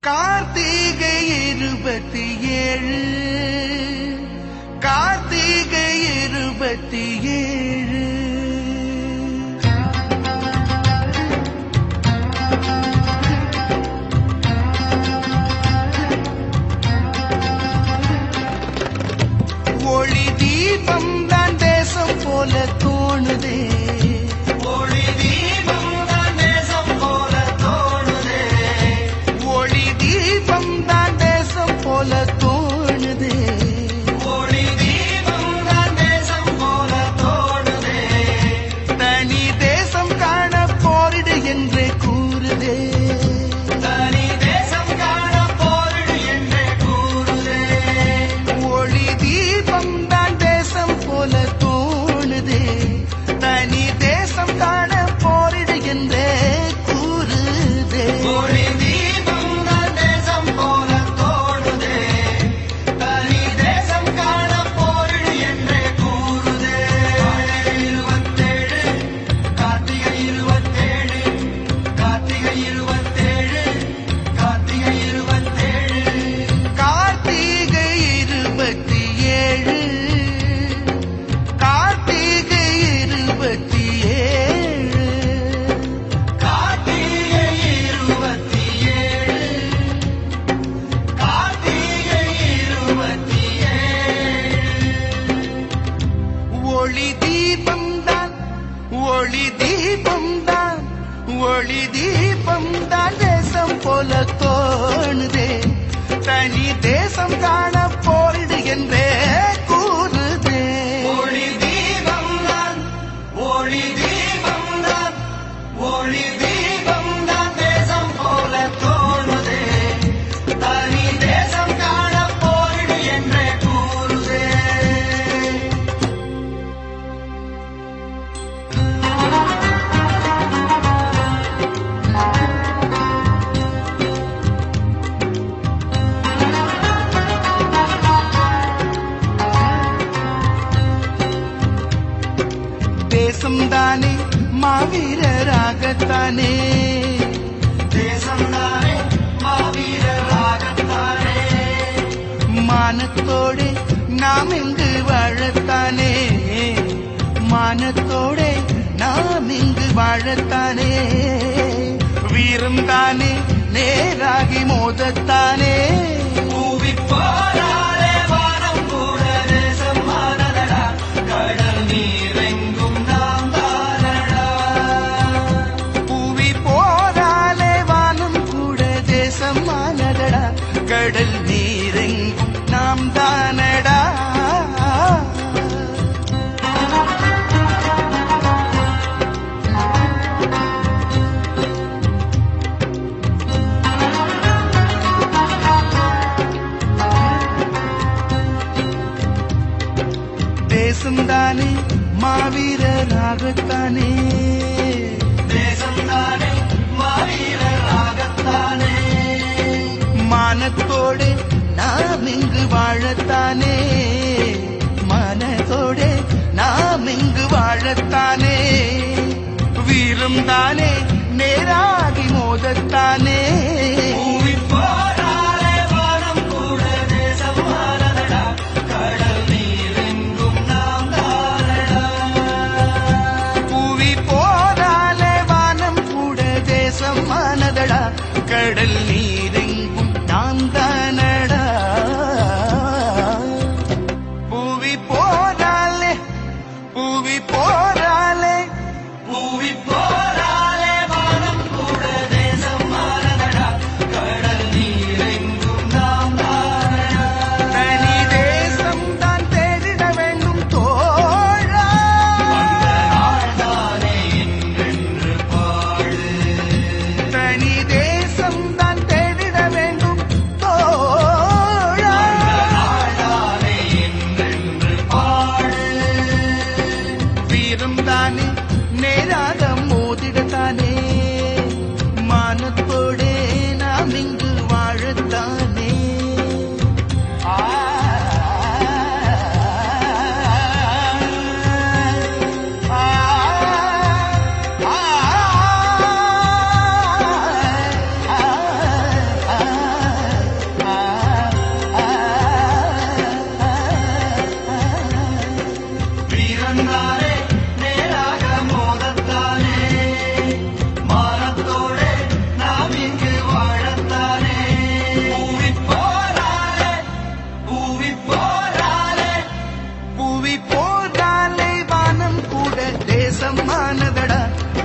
கார்த்திகை இருபத்தி ஏழு. கார்த்திகை இருபத்தி ஏழு. தேசம் தானே மாவீரராகத்தானே. தேசம் தானே மாவீரராகத்தானே. மானத்தோடு நாம் இங்கு வாழத்தானே. மானத்தோடு நாம் இங்கு வாழத்தானே. வீரம் தானே நேராகி மோதத்தானே. வாழத்தானே. மனதோடே நாம் இங்கு வாழத்தானே. வீரம் தானே நேராகி மோதத்தானே. கடல் நீர் நேரம்தானே நேராக மோதிடத்தானே மானத்தோடே நாம் இங்கு வாழத்தானே.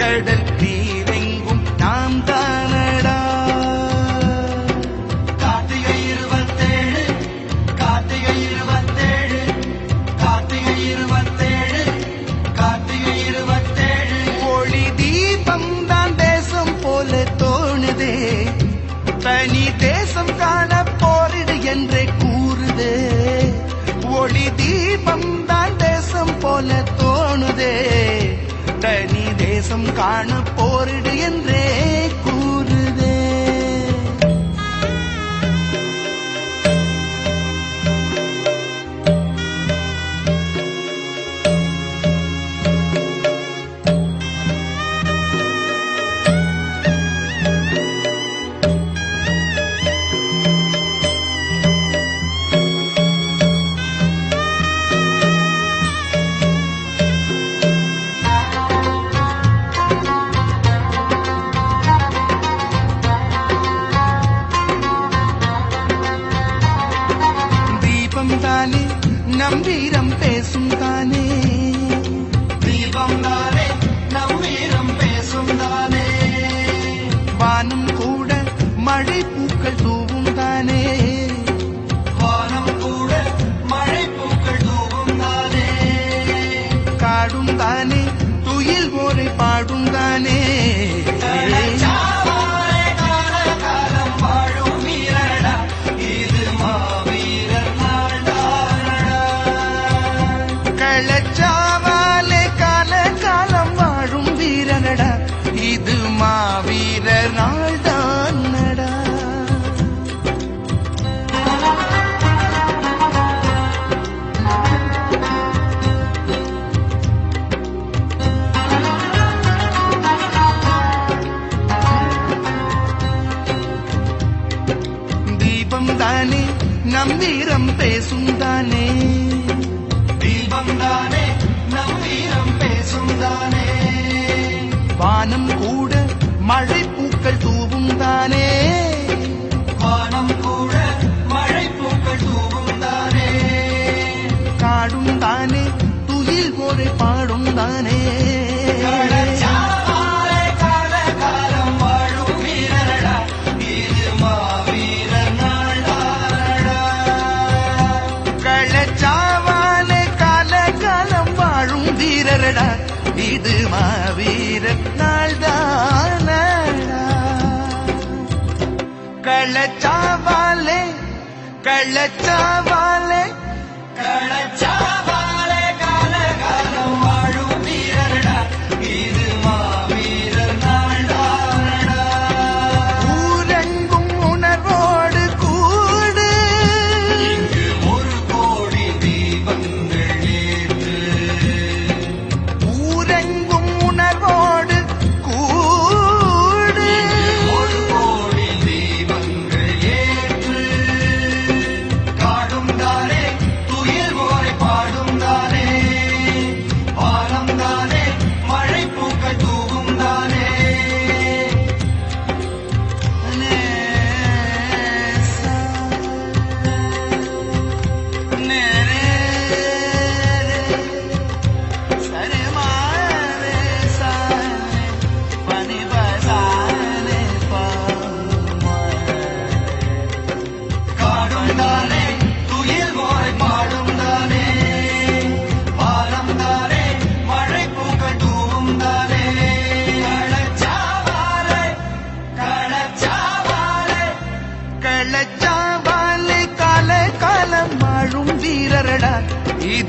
கடல் நீரெங்கும் நாம் தானடா? கார்த்திகை இருபத்தேழு கார்த்திகை இருபத்தேழு கார்த்திகை இருபத்தேழு கார்த்திகை இருபத்தேழு. ஒளி தீபம் தான் தேசம் போல தோணுதே. தனி தேசம் காண போரிடு என்றே கூறுதே. ஒளி தீபம் தான் தேசம் காண போரிடு என்றே. நம் வீரம் பேசும் தானே. தீபம் தானே நம் வீரம் பேசும் தானே. வானம் கூட மழை பூக்கள் தூவும் தானே. வானம் கூட மழை பூக்கள் தூவும் தானே. காடும் தானே துயில் போரை பாடும் தானே. Unidos. சூப்பரடா இது மாவீரன் நாள் தான் கள்ளச்சாவாலே கள்ளச்சாவாலே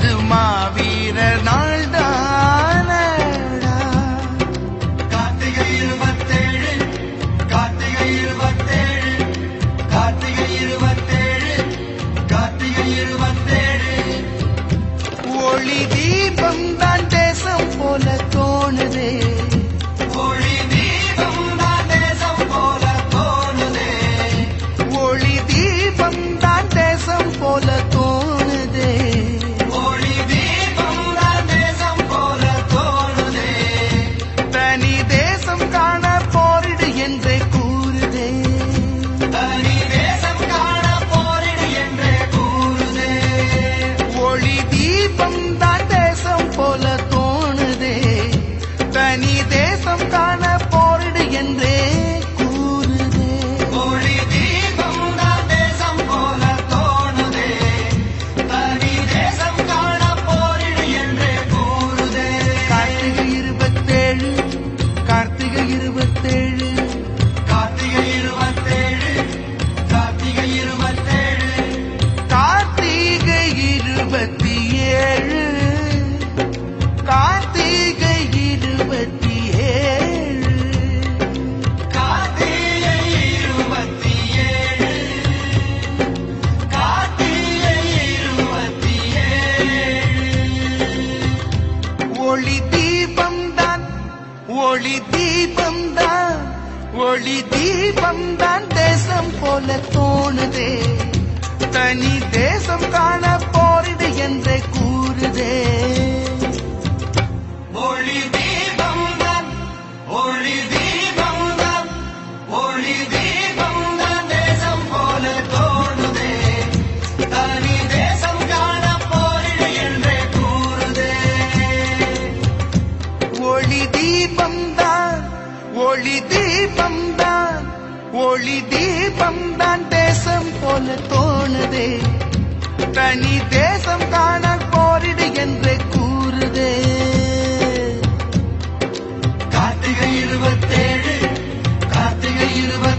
do my ஒளி தீபம் தான் தேசம் போல தோணுதே. தனி தேசம் காண போரிடு என்று கூறுதே. ஒளி தீபம் தான் ஒளி தீபம் தான் ஒளி தீபம் தான் தேசம் போல தோணுதே. தனி தேசம் காண போரிடு என்று கூறுதே. ஒளி தீபம் தான் ஒளி தீபம் ஒளி தீபம் தான் தேசம் போல தோணுதே. தனி தேசம் காண போரிடு என்று கூறுதே. கார்த்திகை இருபத்தேழு கார்த்திகை இருபத்தி